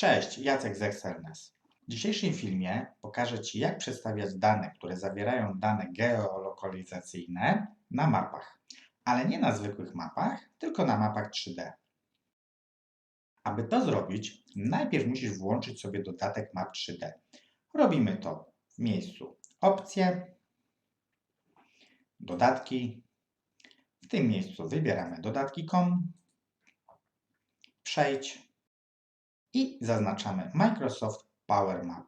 Cześć, Jacek z Excelnes. W dzisiejszym filmie pokażę Ci, jak przedstawiać dane, które zawierają dane geolokalizacyjne na mapach, ale nie na zwykłych mapach, tylko na mapach 3D. Aby to zrobić, najpierw musisz włączyć sobie dodatek map 3D. Robimy to w miejscu Opcje, Dodatki. W tym miejscu wybieramy dodatki.com, Przejdź i zaznaczamy Microsoft Power Map.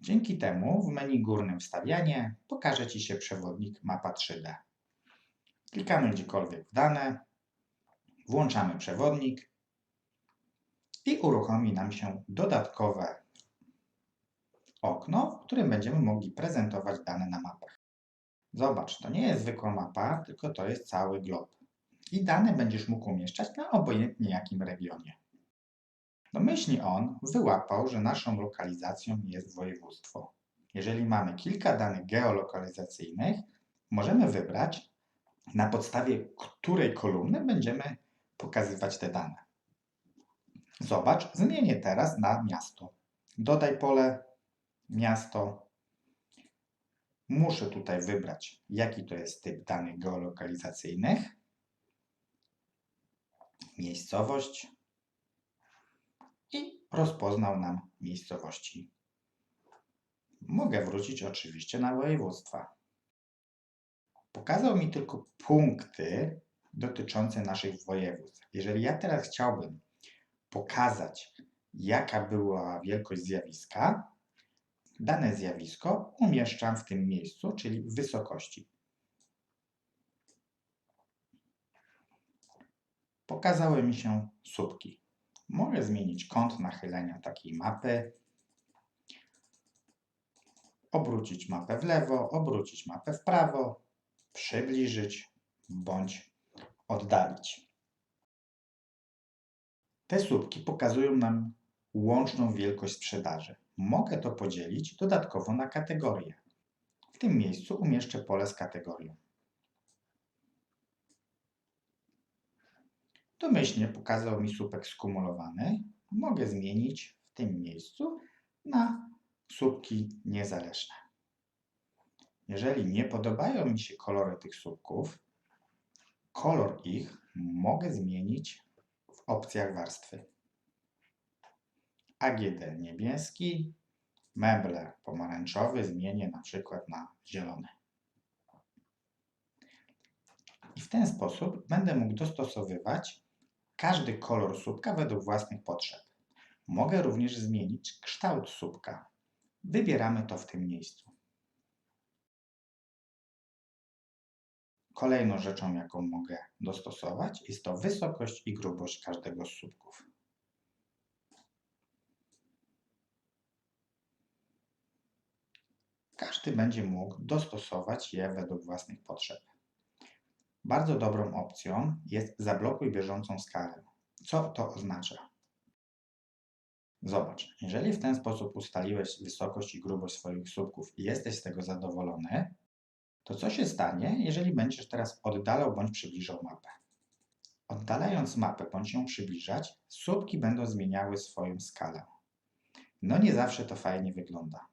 Dzięki temu w menu górnym Wstawianie pokaże Ci się przewodnik Mapa 3D. Klikamy gdziekolwiek w dane, włączamy przewodnik i uruchomi nam się dodatkowe okno, w którym będziemy mogli prezentować dane na mapach. Zobacz, to nie jest zwykła mapa, tylko to jest cały glob i dane będziesz mógł umieszczać na obojętnie jakim regionie. Domyślnie on wyłapał, że naszą lokalizacją jest województwo. Jeżeli mamy kilka danych geolokalizacyjnych, możemy wybrać, na podstawie której kolumny będziemy pokazywać te dane. Zobacz, zmienię teraz na miasto. Dodaj pole miasto. Muszę tutaj wybrać, jaki to jest typ danych geolokalizacyjnych miejscowość i rozpoznał nam miejscowości. Mogę wrócić oczywiście na województwa. Pokazał mi tylko punkty dotyczące naszych województw. Jeżeli ja teraz chciałbym pokazać, jaka była wielkość zjawiska, dane zjawisko umieszczam w tym miejscu, czyli w wysokości. Pokazały mi się słupki. Mogę zmienić kąt nachylenia takiej mapy, obrócić mapę w lewo, obrócić mapę w prawo, przybliżyć bądź oddalić. Te słupki pokazują nam łączną wielkość sprzedaży. Mogę to podzielić dodatkowo na kategorie. W tym miejscu umieszczę pole z kategorią. Domyślnie pokazał mi słupek skumulowany. Mogę zmienić w tym miejscu na słupki niezależne. Jeżeli nie podobają mi się kolory tych słupków, kolor ich mogę zmienić w opcjach warstwy. AGD niebieski, meble pomarańczowy zmienię na przykład na zielony. I w ten sposób będę mógł dostosowywać każdy kolor słupka według własnych potrzeb. Mogę również zmienić kształt słupka. Wybieramy to w tym miejscu. Kolejną rzeczą, jaką mogę dostosować, jest to wysokość i grubość każdego z słupków. Każdy będzie mógł dostosować je według własnych potrzeb. Bardzo dobrą opcją jest zablokuj bieżącą skalę. Co to oznacza? Zobacz, jeżeli w ten sposób ustaliłeś wysokość i grubość swoich słupków i jesteś z tego zadowolony, to co się stanie, jeżeli będziesz teraz oddalał bądź przybliżał mapę? Oddalając mapę bądź ją przybliżać, słupki będą zmieniały swoją skalę. No nie zawsze to fajnie wygląda.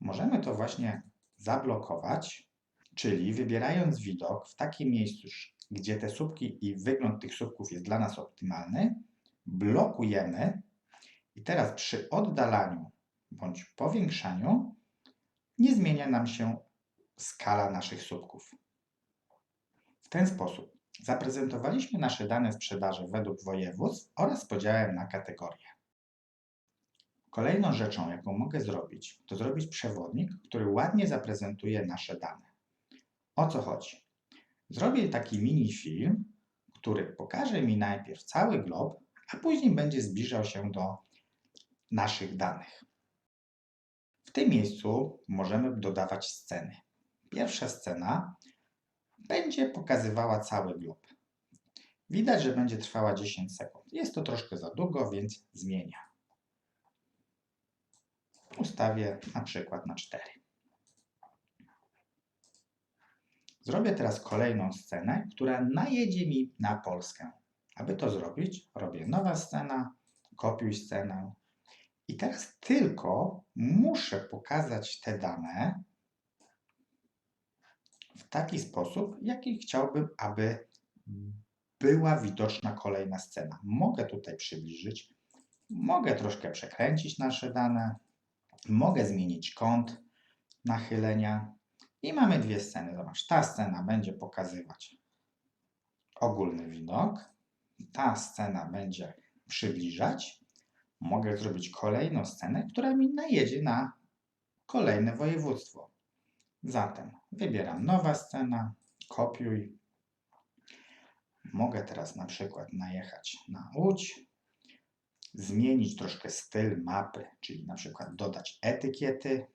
Możemy to właśnie zablokować Czyli wybierając widok w takim miejscu, gdzie te słupki i wygląd tych słupków jest dla nas optymalny, blokujemy i teraz przy oddalaniu bądź powiększaniu nie zmienia nam się skala naszych słupków. W ten sposób zaprezentowaliśmy nasze dane sprzedaży według województw oraz podziałem na kategorie. Kolejną rzeczą, jaką mogę zrobić, to zrobić przewodnik, który ładnie zaprezentuje nasze dane. O co chodzi? Zrobię taki mini film, który pokaże mi najpierw cały glob, a później będzie zbliżał się do naszych danych. W tym miejscu możemy dodawać sceny. Pierwsza scena będzie pokazywała cały glob. Widać, że będzie trwała 10 sekund. Jest to troszkę za długo, więc zmienię. Ustawię na przykład na 4. Zrobię teraz kolejną scenę, która najedzie mi na Polskę, Aby to zrobić, robię nowa scena, kopiuj scenę. I teraz tylko muszę pokazać te dane w taki sposób, jaki chciałbym, aby była widoczna kolejna scena. Mogę tutaj przybliżyć, mogę troszkę przekręcić nasze dane, mogę zmienić kąt nachylenia i mamy dwie sceny. Zobacz, ta scena będzie pokazywać ogólny widok, ta scena będzie przybliżać. Mogę zrobić kolejną scenę, która mi najedzie na kolejne województwo. Zatem wybieram nowa scena, kopiuj. Mogę teraz na przykład najechać na Łódź, zmienić troszkę styl mapy, czyli na przykład dodać etykiety.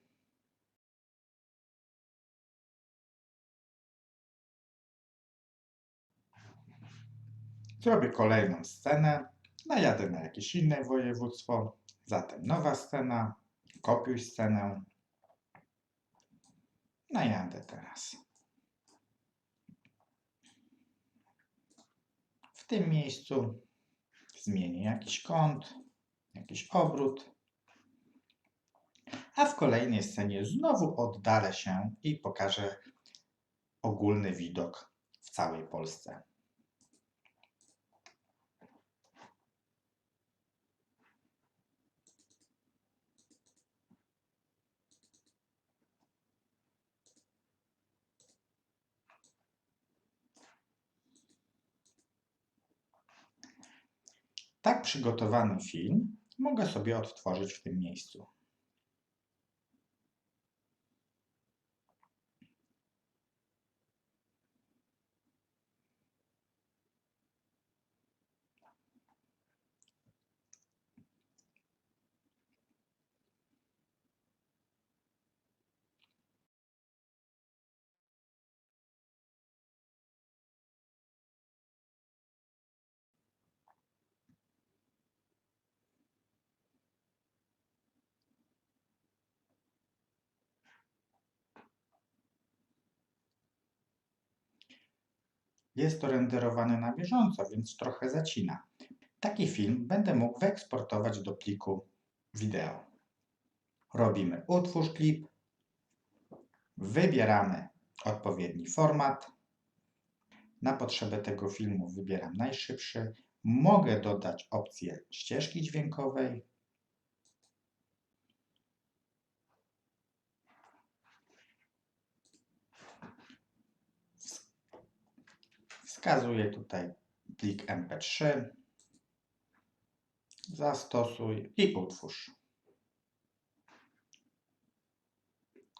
Zrobię kolejną scenę, najadę na jakieś inne województwo, zatem nowa scena, kopiuj scenę, najadę teraz. W tym miejscu zmienię jakiś kąt, jakiś obrót, a w kolejnej scenie znowu oddalę się i pokażę ogólny widok w całej Polsce. Tak przygotowany film mogę sobie odtworzyć w tym miejscu. Jest to renderowane na bieżąco, więc trochę zacina. Taki film będę mógł wyeksportować do pliku wideo. Robimy utwórz klip, wybieramy odpowiedni format. Na potrzebę tego filmu wybieram najszybszy. Mogę dodać opcję ścieżki dźwiękowej. Wskazuję tutaj plik MP3. Zastosuj i utwórz.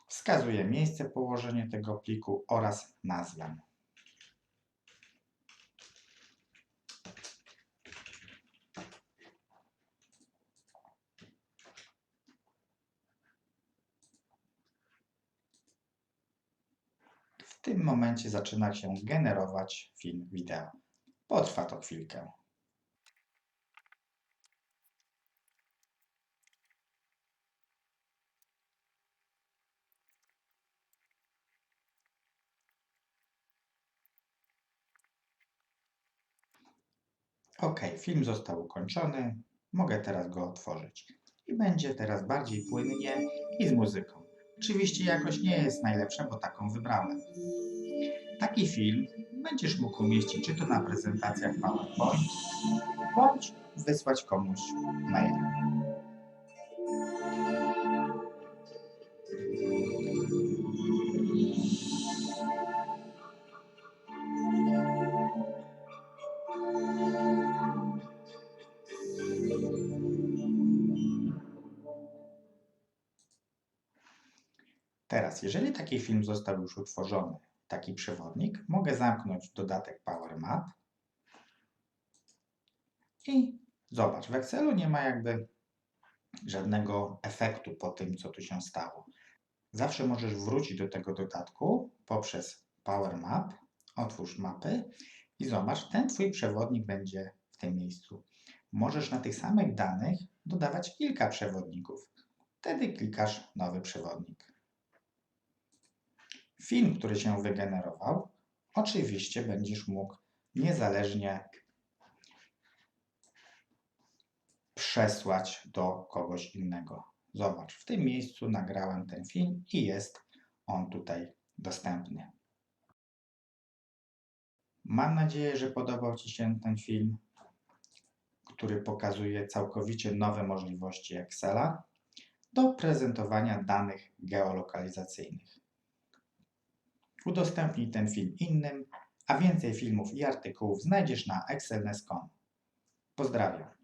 Wskazuję miejsce położenia tego pliku oraz nazwę. W tym momencie zaczyna się generować film wideo. Potrwa to chwilkę. Ok, film został ukończony. Mogę teraz go otworzyć. I będzie teraz bardziej płynnie i z muzyką. Oczywiście jakość nie jest najlepsza, bo taką wybrałem. Taki film będziesz mógł umieścić czy to na prezentacjach PowerPoint, bądź wysłać komuś maila. Teraz, jeżeli taki film został już utworzony, taki przewodnik, mogę zamknąć dodatek Power Map i zobacz, w Excelu nie ma jakby żadnego efektu po tym, co tu się stało. Zawsze możesz wrócić do tego dodatku poprzez Power Map, otwórz mapy i zobacz, ten Twój przewodnik będzie w tym miejscu. Możesz na tych samych danych dodawać kilka przewodników. Wtedy klikasz nowy przewodnik. Film, który się wygenerował, oczywiście będziesz mógł niezależnie przesłać do kogoś innego. Zobacz, w tym miejscu nagrałem ten film i jest on tutaj dostępny. Mam nadzieję, że podobał Ci się ten film, który pokazuje całkowicie nowe możliwości Excela do prezentowania danych geolokalizacyjnych. Udostępnij ten film innym, a więcej filmów i artykułów znajdziesz na excelnes.com. Pozdrawiam.